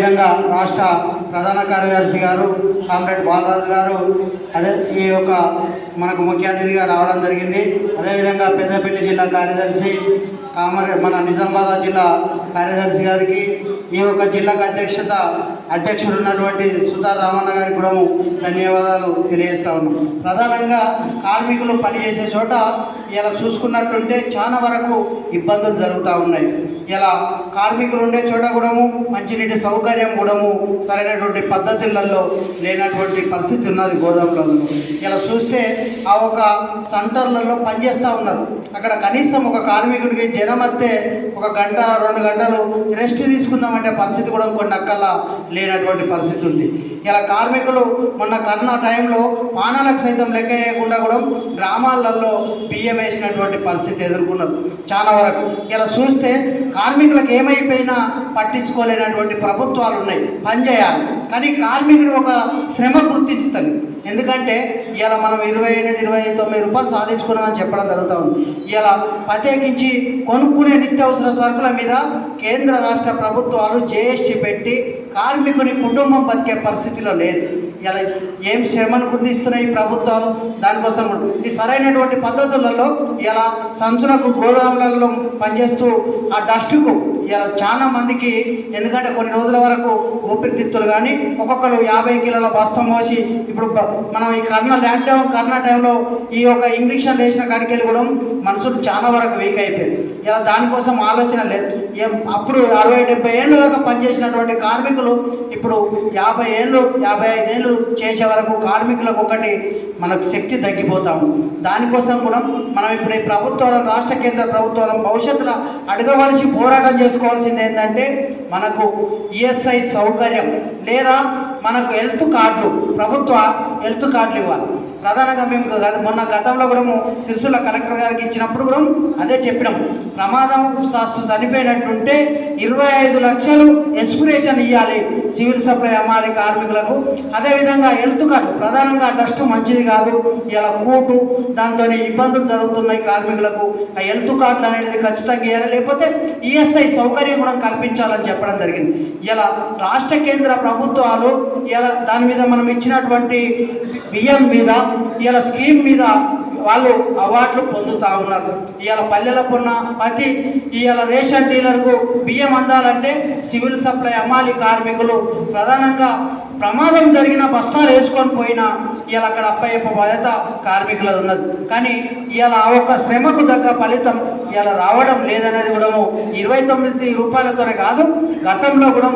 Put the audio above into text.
విధంగా రాష్ట్ర ప్రధాన కార్యదర్శి గారు కామ్రేడ్ బాలరాజు గారు అదే ఈ యొక్క మనకు ముఖ్య అతిథిగా రావడం జరిగింది. అదేవిధంగా పెద్దపల్లి జిల్లా కార్యదర్శి కామరే మన నిజామాబాద్ జిల్లా కార్యదర్శి గారికి ఈ యొక్క జిల్లాకు అధ్యక్షత అధ్యక్షుడు ఉన్నటువంటి సుధార్ రామన్న గారికి కూడా ధన్యవాదాలు తెలియజేస్తా ఉన్నాం. ప్రధానంగా కార్మికులు పనిచేసే చోట ఇలా చూసుకున్నట్టుంటే చాలా వరకు ఇబ్బందులు జరుగుతూ ఉన్నాయి. ఇలా కార్మికులు ఉండే చోట కూడాము మంచినీటి సౌకర్యం కూడాము సరైనటువంటి పద్ధతులలో లేనటువంటి పరిస్థితి ఉన్నది గోదావరిలో ఇలా చూస్తే ఆ ఒక సెంటర్లలో పనిచేస్తూ ఉన్నారు. అక్కడ కనీసం ఒక కార్మికుడికి జనం వస్తే ఒక గంట రెండు గంటలు రెస్ట్ తీసుకుందామంటే పరిస్థితి కూడా కొన్ని అక్కల్లా లేనటువంటి పరిస్థితి ఉంది. ఇలా కార్మికులు మొన్న కరోనా టైంలో పానాలకు సైతం లెక్క వేయకుండా కూడా గ్రామాలలో బియ్యం వేసినటువంటి పరిస్థితి ఎదుర్కొన్నారు. చాలా వరకు. ఇలా చూస్తే కార్మికులకు ఏమైపోయినా పట్టించుకోలేనటువంటి ప్రభుత్వాలు ఉన్నాయి. పనిచేయాలి కానీ కార్మికుడు ఒక శ్రమ గుర్తించుతుంది ఎందుకంటే ఇలా మనం ఇరవై ఎనిమిది ఇరవై తొమ్మిది రూపాయలు సాధించుకున్నామని చెప్పడం జరుగుతూ ఉంది. ఇలా ప్రత్యేకించి కొనుక్కునే నిత్యావసర సరుకుల మీద కేంద్ర రాష్ట్ర ప్రభుత్వాలు జిఎస్టీ పెట్టి కార్మికుని కుటుంబం బతికే పరిస్థితిలో లేదు. ఇలా ఏం శ్రమను గుర్తిస్తున్నాయి ఈ ప్రభుత్వాలు? దానికోసం ఇది సరైనటువంటి పద్ధతులలో ఇలా సంచులకు గోదాములలో పనిచేస్తూ ఆ డస్ట్కు ఇలా చాలా మందికి ఎందుకంటే కొన్ని రోజుల వరకు ఊపిరితిత్తులు కానీ ఒక్కొక్కరు యాభై కిలోల బస్తం మోసి ఇప్పుడు మనం ఈ కరోనా లాక్డౌన్ కరోనా టైంలో ఈ యొక్క ఇంజక్షన్ వేసిన కాడికి వెళ్ళి కూడా మనుషులు చాలా వరకు వీక్ అయిపోయింది ఇలా దానికోసం ఆలోచన లేదు. అప్పుడు అరవై డెబ్బై ఏళ్ళ దాకా పనిచేసినటువంటి కార్మికులు ఇప్పుడు యాభై ఏళ్ళు యాభై ఐదేళ్ళు చేసే వరకు కార్మికులకు ఒకటి మనకు శక్తి తగ్గిపోతాము దానికోసం కూడా మనం ఇప్పుడు ఈ ప్రభుత్వాలను రాష్ట్ర కేంద్ర ప్రభుత్వాలను భవిష్యత్తులో అడగవలసి పోరాటం చేసుకోవాల్సింది ఏంటంటే మనకు ఈఎస్ఐ సౌకర్యం లేదా మనకు హెల్త్ కార్డులు ప్రభుత్వ హెల్త్ కార్డులు ఇవ్వాలి. ప్రధానంగా మేము మొన్న గతంలో కూడా సిరిసిల్ల కలెక్టర్ గారికి ఇచ్చినప్పుడు కూడా అదే చెప్పినాం ప్రమాదం శాస్త్రం చనిపోయినట్టుంటే ఇరవై ఐదు లక్షలు ఎక్స్పిరేషన్ ఇవ్వాలి సివిల్ సప్లై అమ్మాలి కార్మికులకు. అదేవిధంగా హెల్త్ కార్డు ప్రధానంగా డస్ట్ మంచిది కాదు. ఇలా కూటు దాంతో ఇబ్బందులు జరుగుతున్నాయి కార్మికులకు. ఆ హెల్త్ కార్డులు అనేది ఖచ్చితంగా ఇవ్వాలి లేకపోతే ఈఎస్ఐ సౌకర్యం కూడా కల్పించాలని చెప్పడం జరిగింది. ఇలా రాష్ట్ర కేంద్ర ప్రభుత్వాలు ఇలా దాని మీద మనం ఇచ్చినటువంటి బియ్యం మీద ఇలా స్కీమ్ మీద వాళ్ళు అవార్డులు పొందుతూ ఉన్నారు. ఇవాళ పల్లెలకు ఉన్న ప్రతి ఇవాళ రేషన్ డీలర్కు బియ్యం అందాలంటే సివిల్ సప్లై అమ్మాలి కార్మికులు ప్రధానంగా ప్రమాదం జరిగిన బస్తాలు వేసుకొని పోయినా ఇవాళ అక్కడ అప్పయ్యప్ప బాధ్యత కార్మికులది ఉన్నది. కానీ ఇవాళ ఆ ఒక్క శ్రమకు తగ్గ ఫలితం ఇవాళ రావడం లేదనేది కూడా ఇరవై తొమ్మిది రూపాయలతోనే కాదు గతంలో కూడా